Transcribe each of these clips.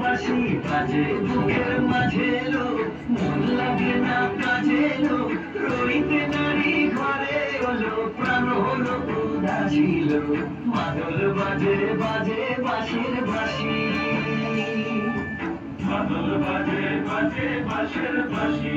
বাঁশি বাজে বুকের মাঝে লো মন লাগে না কাজে লো রইতে নারী ঘরে হলো প্রাণ হলো উদাসীল মাদল বাজে বাজে বাঁশির বাঁশি। মাদল বাজে বাজে বাঁশের বাঁশি।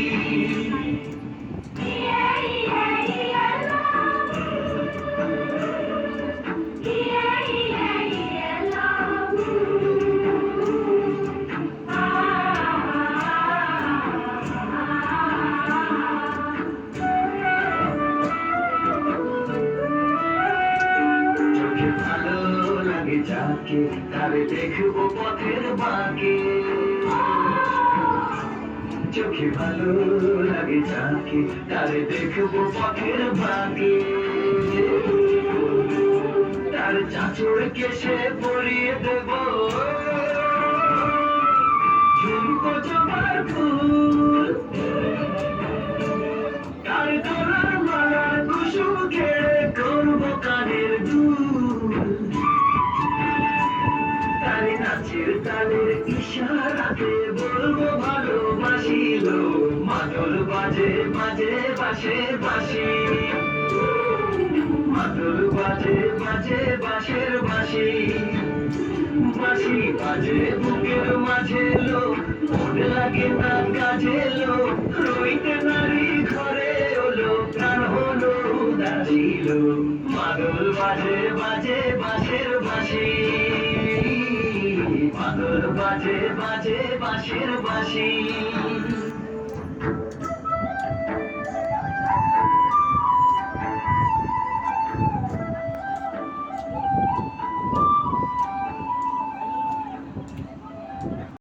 লাগে যাকে তারে দেখব পথের বাঁকে। চোখে ভালো লাগে যাকে তারে দেখব পথের বাঁকে। তার চাচুর কেসে পরিয়ে দেব তালের ইশারাতে বলব ভালোবাসিল মাদল বাজে মাঝে বাসে, বাসি। মাদল বাজে বাজে, বাসের বাসি। বাসি বাজে বুকের মাঝে লো মন লাগে না কাজে লো রইতে নারী ঘরে হলো প্রাণ হলো উদাসীল মাদল বাজে বাজে, বাসের বাসি। বাজে বাজে বাঁশির বাসি